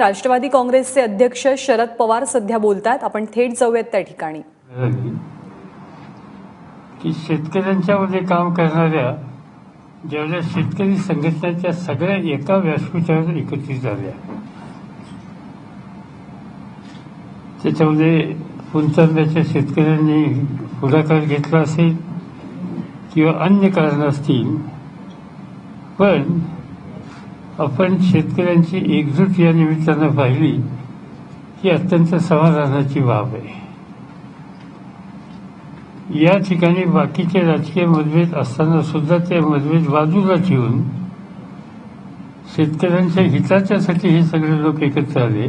राष्ट्रवादी काँग्रेसचे अध्यक्ष शरद पवार सध्या बोलतात. आपण थेट जाऊयात त्या ठिकाणी. झाली की शेतकऱ्यांच्यामध्ये काम करणाऱ्या जेवढ्या शेतकरी संघटनाच्या सगळ्या एका व्यासपीठावर एकत्रित झाल्या. त्याच्यामध्ये पुंचांब्याच्या शेतकऱ्यांनी पुढाकार घेतला असेल किंवा अन्य कारण असतील पण आपण शेतकऱ्यांची एकजूट या निमित्तानं पाहिली ही अत्यंत समाधानाची बाब आहे. या ठिकाणी बाकीचे राजकीय मतभेद असताना सुद्धा ते मतभेद बाजूला ठेवून शेतकऱ्यांच्या हिताच्यासाठी हे सगळे लोक एकत्र आले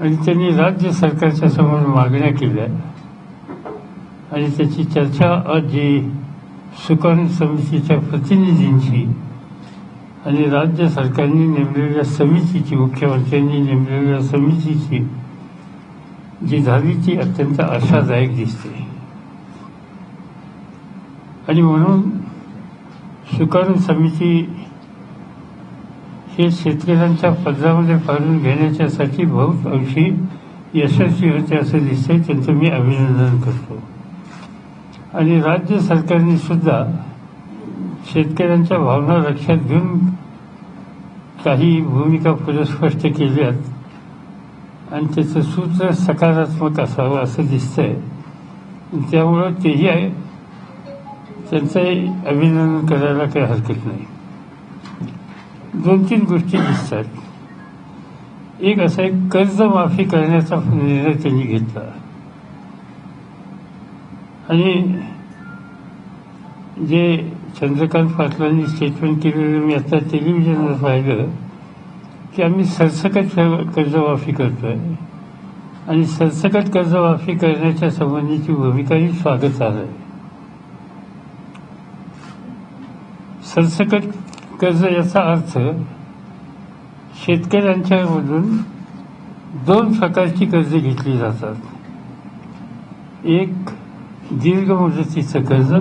आणि त्यांनी राज्य सरकारच्या समोर मागण्या केल्या आणि त्याची चर्चा आज जी सुकाणू समितीच्या प्रतिनिधींची आणि राज्य सरकारने नेमलेल्या समितीची मुख्यमंत्र्यांनी नेमलेल्या समितीची जी झाली ती अत्यंत आशादायक दिसते. आणि म्हणून सुकाणू समिती हे शेतकऱ्यांच्या पदरामध्ये पाडून घेण्याच्यासाठी बहुत अंशी यशस्वी होते असं दिसतंय त्यांचं मी अभिनंदन करतो. आणि राज्य सरकारने सुद्धा शेतकऱ्यांच्या भावना लक्षात घेऊन काही भूमिका पुढे स्पष्ट केल्यात. आणि त्याचं सूत्र सकारात्मक असावं असं दिसतंय. त्यामुळं तेही आहे. त्यांचंही अभिनंदन करायला काही हरकत नाही. दोन तीन गोष्टी दिसतात. एक असं एक कर्जमाफी करण्याचा निर्णय त्यांनी घेतला. आणि जे चंद्रकांत पाटलांनी स्टेटमेंट केलेलं मी आता टेलिव्हिजनवर पाहिलं की आम्ही सरसकट कर्जमाफी करतोय. आणि सरसकट कर्जमाफी करण्याच्या संबंधीची भूमिकाही स्वागत आहे. सरसकट कर्ज याचा अर्थ शेतकऱ्यांच्यामधून दोन प्रकारची कर्ज घेतली जातात. एक दीर्घ मुदतीचं कर्ज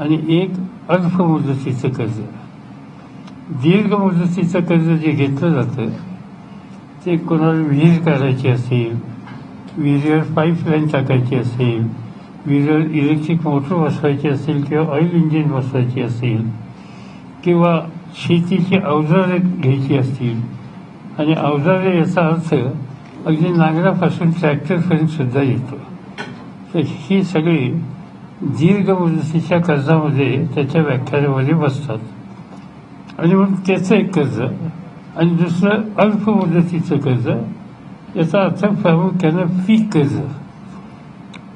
आणि एक अल्प मुदतीचं कर्ज दीर्घ मुदतीचं कर्ज जे घेतलं जातं ते कोणाला विहीर काढायची असेल विहिरीवर पाईपलाईन टाकायची असेल विहिरीवर इलेक्ट्रिक मोटर बसवायची असेल किंवा ऑइल इंजिन बसवायची असेल किंवा शेतीची अवजारे घ्यायची असतील आणि अवजारे याचा अर्थ अगदी नांगरापासून ट्रॅक्टरपर्यंतसुद्धा येतो तर ही सगळी दीर्घ मुदतीच्या कर्जामध्ये त्याच्या व्याख्यानामध्ये बसतात. आणि मग त्याचं एक कर्ज आणि दुसरं अल्प मुदतीचं कर्ज. याचा अर्थ प्रामुख्यानं पीक कर्ज.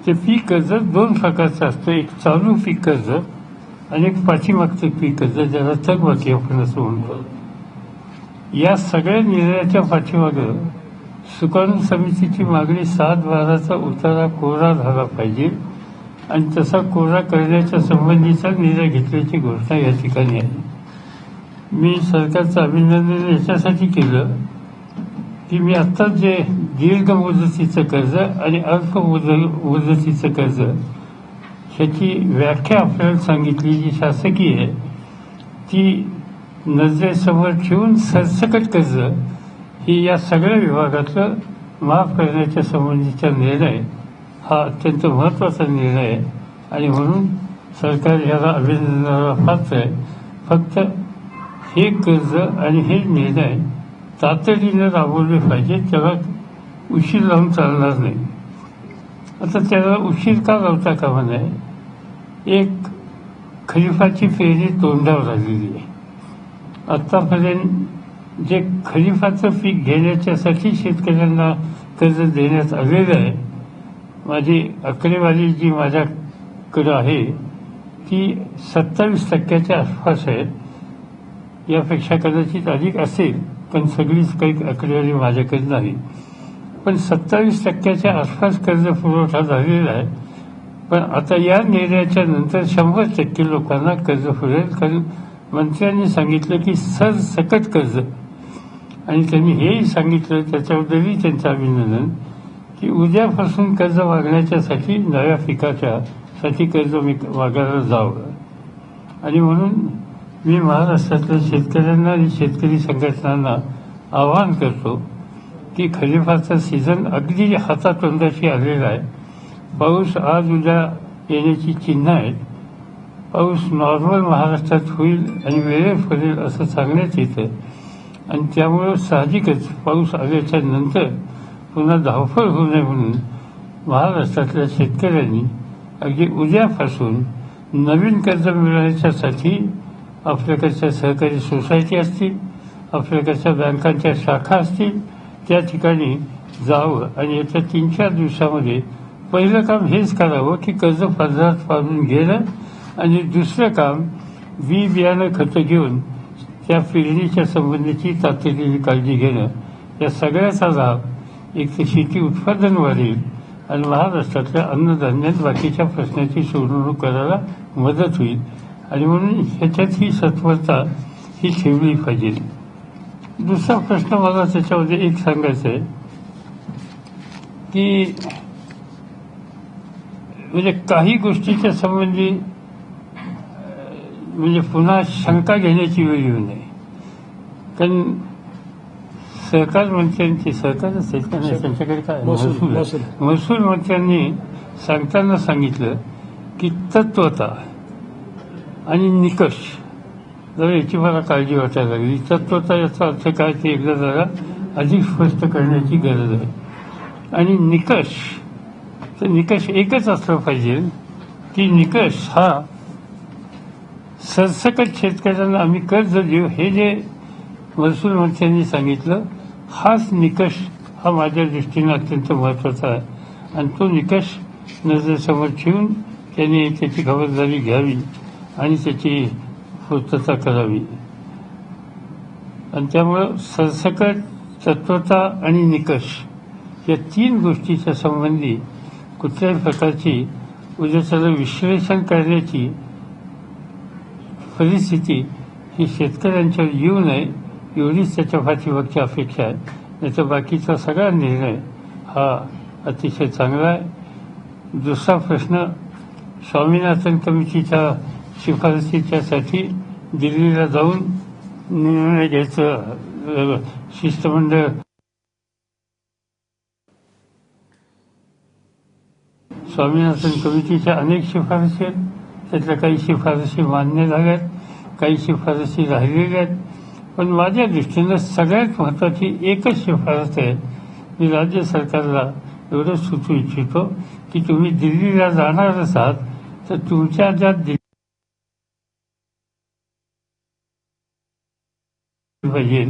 ते पीक कर्ज दोन प्रकारचं असतं. एक चालू पीक कर्ज आणि एक पाठीमागचं पीक कर्ज ज्याला थकबाकी आपण असं म्हणतो. या सगळ्या निर्णयाच्या पाठीमागं सुकाणू समितीची मागणी सात बाराचा उतारा कोरा झाला पाहिजे. आणि तसा कोरा करण्याच्या संबंधीचा निर्णय घेतल्याची घोषणा या ठिकाणी आहे. मी सरकारचं अभिनंदन याच्यासाठी केलं की मी आत्ताच जे दीर्घ मुदतीचं कर्ज आणि अल्प मुदतीचं कर्ज ह्याची व्याख्या आपल्याला सांगितली जी शासकीय आहे. ती नजरेसमोर ठेवून सरसकट कर्ज ही या सगळ्या विभागातलं माफ करण्याच्या संबंधीचा निर्णय हा अत्यंत महत्त्वाचा निर्णय आहे. आणि म्हणून सरकार याला अभिनंदनाला पात्र आहे. फक्त हे कर्ज आणि हे निर्णय तातडीनं राबवले पाहिजे त्याला उशीर लावून चालणार नाही. आता त्याला उशीर का लावता कामा नये? एक खरीपाची पेरणी तोंडावर आलेली आहे. आतापर्यंत जे खरीपाचं पीक घेण्याच्यासाठी शेतकऱ्यांना कर्ज देण्यात आलेलं आहे माझी आकडेवारी जी माझ्याकडं आहे ती सत्तावीस टक्क्याच्या आसपास आहे. यापेक्षा कदाचित अधिक असेल पण सगळीच काही आकडेवारी माझ्याकडे नाही. पण सत्तावीस टक्क्याच्या आसपास कर्ज पुरवठा झालेला आहे. पण आता या निर्णयाच्या नंतर शंभर टक्के लोकांना कर्ज पुरेल कारण मंत्र्यांनी सांगितलं की सरसकट कर्ज. आणि त्यांनी हेही सांगितलं त्याच्याबद्दलही त्यांचं अभिनंदन. की उद्यापासून कर्ज मागण्याच्यासाठी नव्या पिकाच्या साठी कर्ज मी मागायला जावं. आणि म्हणून मी महाराष्ट्रातल्या शेतकऱ्यांना आणि शेतकरी संघटनांना आवाहन करतो की खरीपाचा सीझन अगदी हातातोंडाशी आलेला आहे. पाऊस आज उद्या येण्याची चिन्ह आहेत. पाऊस नॉर्मल महाराष्ट्रात होईल आणि वेळेत पडेल असं सांगण्यात येतं. आणि त्यामुळं साहजिकच पाऊस आल्याच्यानंतर पुन्हा धावपळ होऊ नये म्हणून महाराष्ट्रातल्या शेतकऱ्यांनी अगदी उद्यापासून नवीन कर्ज मिळवण्याच्यासाठी आपल्याकडच्या सहकारी सोसायटी असतील आपल्याकडच्या बँकांच्या शाखा असतील त्या ठिकाणी जावं आणि येत्या तीन चार दिवसामध्ये पहिलं काम हेच करावं की कर्ज पदरात पाडून घेणं आणि दुसरं काम बी बियाणं खतं घेऊन त्या पेरणीच्या संबंधीची तातडीने काळजी घेणं. या सगळ्याचा लाभ एक तर शेती उत्पादन वाढेल आणि महाराष्ट्रातल्या अन्नधान्यात बाकीच्या प्रश्नाची सोडवणूक करायला मदत होईल. आणि म्हणून ह्याच्यात ही सत्वता ही ठेवली पाहिजे. दुसरा प्रश्न मला त्याच्यामध्ये एक सांगायचा आहे की म्हणजे काही गोष्टीच्या संबंधी म्हणजे पुन्हा शंका घेण्याची वेळ येऊ नये. कारण सहकार मंत्र्यांची सहकार असेल का नाही त्यांच्याकडे काय? महसूल, महसूल मंत्र्यांनी सांगताना सांगितलं की तत्वता आणि निकष जरा याची मला काळजी वाटायला लागली. तत्वता याचा अर्थ काय ते एकदा जरा अधिक स्पष्ट करण्याची गरज आहे. आणि निकष तर निकष एकच असला पाहिजे की निकष हा सरसकट शेतकऱ्यांना आम्ही कर्ज देऊ. हे जे महसूल मंत्र्यांनी सांगितलं हाच निकष हा माझ्या दृष्टीने अत्यंत महत्त्वाचा आहे आणि तो निकष नजरेसमोर ठेवून त्यांनी त्याची खबरदारी घ्यावी आणि त्याची पूर्तता करावी आणि त्यामुळं सरसकट तत्वता आणि निकष या तीन गोष्टीच्या संबंधी कुठल्याही प्रकारची उद्याच्याला विश्लेषण करण्याची परिस्थिती ही शेतकऱ्यांच्यावर येऊ नये एवढीच त्याच्या पाठीमागची अपेक्षा आहे. नाही बाकीचा सगळा निर्णय हा अतिशय चांगला आहे. दुसरा प्रश्न स्वामीनाथन कमिटीच्या शिफारसीच्यासाठी दिल्लीला जाऊन निर्णय घ्यायचं शिष्टमंडळ. स्वामीनाथन कमिटीच्या अनेक शिफारसी आहेत. त्यातल्या काही शिफारसी मान्य झाल्यात काही शिफारसी राहिलेल्या आहेत. पण माझ्या दृष्टीनं सगळ्यात महत्वाची एकच शिफारस आहे मी राज्य सरकारला एवढं सुचवू इच्छितो की तुम्ही दिल्लीला जाणार असाल तर तुमच्या ज्या दिल्ली पाहिजे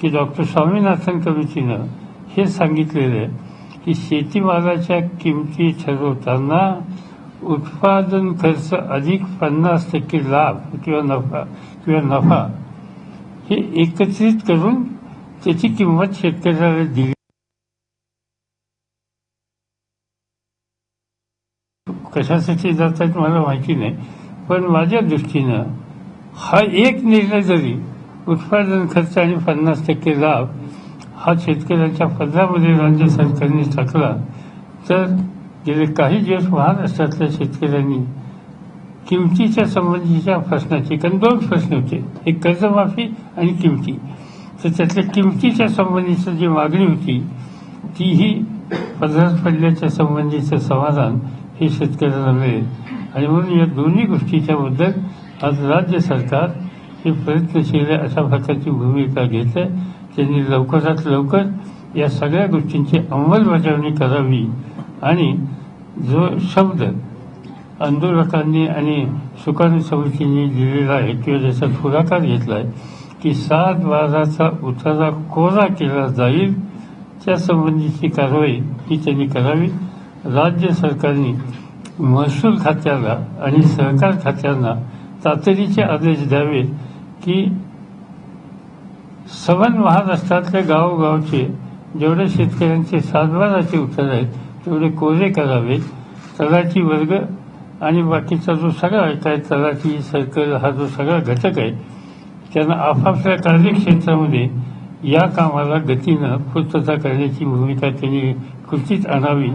की डॉक्टर स्वामीनाथन कमिटीनं हे सांगितलेलं आहे की शेतीमालाच्या किमती ठरवताना उत्पादन खर्च अधिक पन्नास टक्के लाभ किंवा नफा किंवा नफा हे एकत्रित करून त्याची किंमत शेतकऱ्याला दिली. कशासाठी जातात मला माहिती नाही पण माझ्या दृष्टीनं हा एक निर्णय जरी उत्पादन खर्च आणि पन्नास टक्के लाभ हा शेतकऱ्यांच्या पदरामध्ये राज्य सरकारने टाकला तर गेले काही दिवस महाराष्ट्रातल्या शेतकऱ्यांनी किमतीच्या संबंधीच्या प्रश्नाचे कारण दोन प्रश्न होते. एक कर्जमाफी आणि किमती. तर त्यातल्या किमतीच्या संबंधीची जी मागणी होती तीही पदरात पडल्याच्या संबंधीचं समाधान हे शेतकऱ्यांना मिळेल. आणि म्हणून या दोन्ही गोष्टीच्या बद्दल आज राज्य सरकार हे प्रयत्नशील अशा प्रकारची भूमिका घेत आहे त्यांनी लवकरात लवकर या सगळ्या गोष्टींची अंमलबजावणी करावी. आणि जो शब्द आंदोलकांनी आणि सुकाणू समितीने दिलेला आहे किंवा ज्याचा पुढाकार घेतला आहे की सात बाराचा उतारा कोरा केला जाईल त्यासंबंधीची कारवाई ही त्यांनी करावी. राज्य सरकारने महसूल खात्याला आणि सहकार खात्यांना तातडीचे आदेश द्यावे की सवन महाराष्ट्रातल्या गावोगावचे जेवढे शेतकऱ्यांचे सातबाराचे उत्तर आहेत तेवढे कोरे करावे तलाठी वर्ग आणि बाकीचा जो सगळा आहे काय तलाठी सर्कल हा जो सगळा घटक आहे त्यांना आपापल्या कार्यक्षेत्रामध्ये या कामाला गतीनं पूर्तता करण्याची भूमिका त्यांनी कृतीत आणावी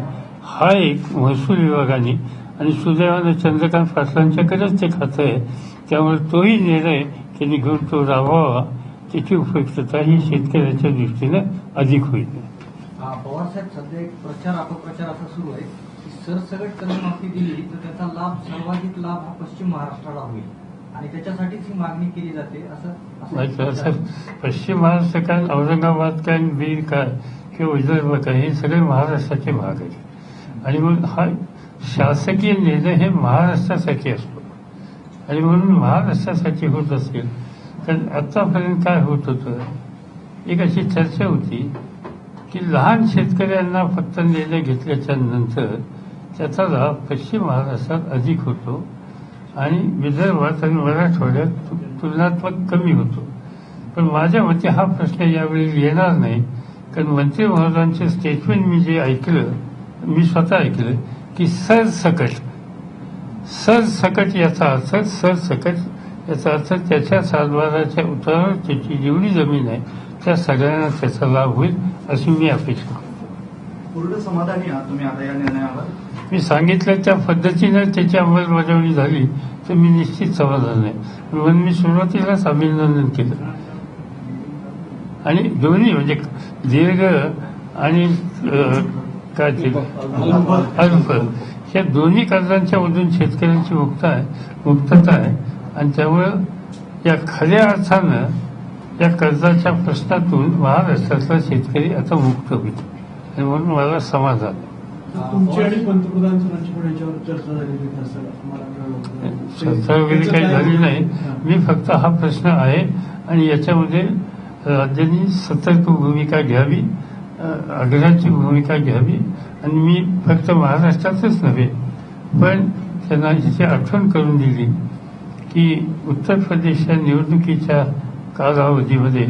हा एक महसूल विभागाने आणि सुदैवानं चंद्रकांत पाटलांच्याकडेच ते खातं आहे. त्यामुळे तोही निर्णय त्यांनी घेऊन तो राबवावा. त्याची उपयुक्तता ही शेतकऱ्याच्या दृष्टीनं अधिक होईल. पवारसाहेब सध्या एक प्रचार अपप्रचार असा सुरू आहे. सरसगट कर्जमाफी दिली तर त्याचा लाभ सर्वाधिक लाभ हा पश्चिम महाराष्ट्राला होईल. आणि त्याच्यासाठीच ही मागणी केली जाते असं असं पश्चिम महाराष्ट्र काय औरंगाबाद काय बीड काय किंवा विदर्भ काय हे सगळे महाराष्ट्राचे भाग आहेत. आणि मग हा शासकीय निर्णय हे महाराष्ट्रासाठी असतो. आणि म्हणून महाराष्ट्रासाठी होत असेल तर आतापर्यंत काय होत होतं? एक अशी चर्चा होती की लहान शेतकऱ्यांना फक्त निर्णय घेतल्याच्या नंतर त्याचा लाभ पश्चिम महाराष्ट्रात अधिक होतो आणि विदर्भात आणि मराठवाड्यात तु- तुलनात्मक कमी होतो. पण माझ्या मते हा प्रश्न यावेळी येणार नाही कारण मंत्री महोदयांचे स्टेटमेंट मी जे ऐकलं मी स्वतः ऐकलं की सरसकट सरसकट याचा अर्थ सरसकट याचा अर्थ त्याच्या सातबाराच्या उतारावर त्याची जेवढी जमीन आहे त्या सगळ्यांना त्याचा लाभ होईल अशी मी अपेक्षा करतो. पूर्ण समाधानी आहात तुम्ही आता या निर्णयावर? मी सांगितलं त्या पद्धतीनं त्याची अंमलबजावणी झाली तर मी निश्चित समाधान आहे. म्हणून मी सुरुवातीलाच अभिनंदन केलं. आणि दोन्ही म्हणजे दीर्घ आणि काय ते? या दोन्ही कर्जांच्या मधून शेतकऱ्यांची मुक्ता आहे मुक्तता आहे. आणि त्यामुळं या खऱ्या अर्थानं या कर्जाच्या प्रश्नातून महाराष्ट्रातला शेतकरी आता मुक्त होईल. आणि म्हणून मला समाधान आहे. तुमची आणि पंतप्रधान सुरक्षित याच्यावर चर्चा वगैरे काही झाली नाही. मी फक्त हा प्रश्न आहे आणि याच्यामध्ये राज्यांनी सतर्क भूमिका घ्यावी आग्रहाची भूमिका घ्यावी आणि मी फक्त महाराष्ट्रातच नव्हे पण त्यांना ह्याची आठवण करून दिली की उत्तर प्रदेशच्या निवडणुकीच्या कालावधीमध्ये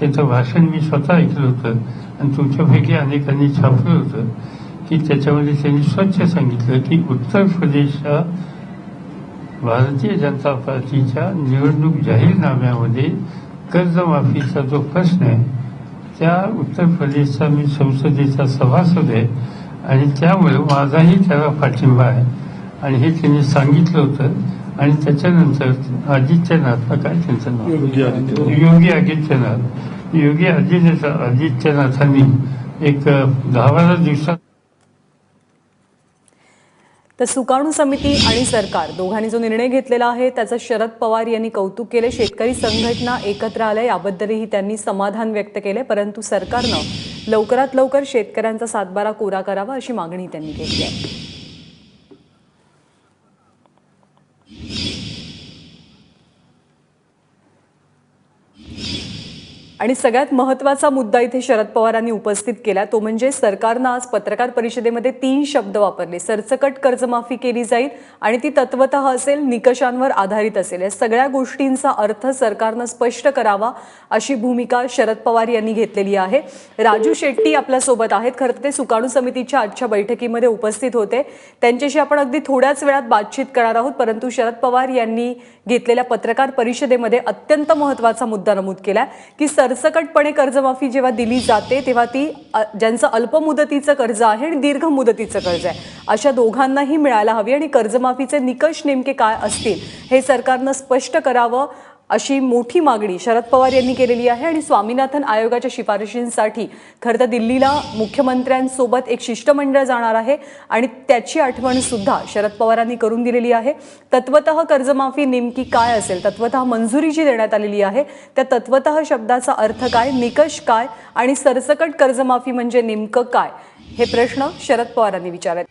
त्यांचं भाषण मी स्वतः ऐकलं होतं. आणि तुमच्यापैकी अनेकांनी छापलं होतं की त्याच्यामध्ये त्यांनी स्वच्छ सांगितलं की उत्तर प्रदेशच्या भारतीय जनता पार्टीच्या निवडणूक जाहीरनाम्यामध्ये कर्जमाफीचा जो प्रश्न आहे त्या उत्तर प्रदेशचा मी संसदेचा सभासद आहे. आणि त्यामुळे माझाही त्याला पाठिंबा आहे. आणि हे त्यांनी सांगितलं होतं. आणि त्याच्यानंतर आदित्यनाथला काय त्यांचं नाव? योगी आदित्यनाथ. योगी आदित्यनाथ. आदित्यनाथांनी एक दहा बारा दिवसात तर सुकाणू समिती आणि सरकार दोघांनी जो निर्णय घेतलेला आहे त्याचं शरद पवार यांनी कौतुक केले. शेतकरी संघटना एकत्र आल्या याबद्दलही त्यांनी समाधान व्यक्त केले परंतु सरकारनं लवकरात लवकर शेतकऱ्यांचा सातबारा कोरा करावा अशी मागणी त्यांनी केली आहे. आणि सगळ्यात महत्त्वाचा मुद्दा इथे शरद पवारांनी उपस्थित केला तो म्हणजे सरकारनं आज पत्रकार परिषदेमध्ये तीन शब्द वापरले. सरसकट कर्जमाफी केली जाईल आणि ती तत्वत असेल निकषांवर आधारित असेल. या सगळ्या गोष्टींचा अर्थ सरकारनं स्पष्ट करावा अशी भूमिका शरद पवार यांनी घेतलेली आहे. राजू शेट्टी आपल्यासोबत आहेत. खरं तर ते सुकाणू समितीच्या आजच्या बैठकीमध्ये उपस्थित होते. त्यांच्याशी आपण अगदी थोड्याच वेळात बातचीत करणार आहोत परंतु शरद पवार यांनी घेतलेल्या पत्रकार परिषदेमध्ये अत्यंत महत्त्वाचा मुद्दा नमूद केला की सर सरसकटपणे कर्जमाफी जेव्हा दिली जाते तेव्हा ती ज्यांचं अल्प मुदतीचं कर्ज आहे आणि दीर्घ मुदतीचं कर्ज आहे. अशा दोघांनाही मिळायला हवी आणि कर्जमाफीचे निकष नेमके काय असतील हे सरकारनं स्पष्ट करावं. अशी मोठी मागणी शरद पवार यांनी केलेली आहे आणि स्वामीनाथन आयोगाच्या शिफारशींसाठी खरं तर दिल्लीला मुख्यमंत्र्यांसोबत एक शिष्टमंडळ जाणार आहे आणि त्याची आठवण सुद्धा शरद पवारांनी करून दिलेली आहे. तत्वत कर्जमाफी नेमकी काय असेल? तत्वत मंजुरी जी देण्यात आलेली आहे. त्या तत्वत शब्दाचा अर्थ काय? निकष काय? आणि सरसकट कर्जमाफी म्हणजे नेमकं काय? हे प्रश्न शरद पवारांनी विचारले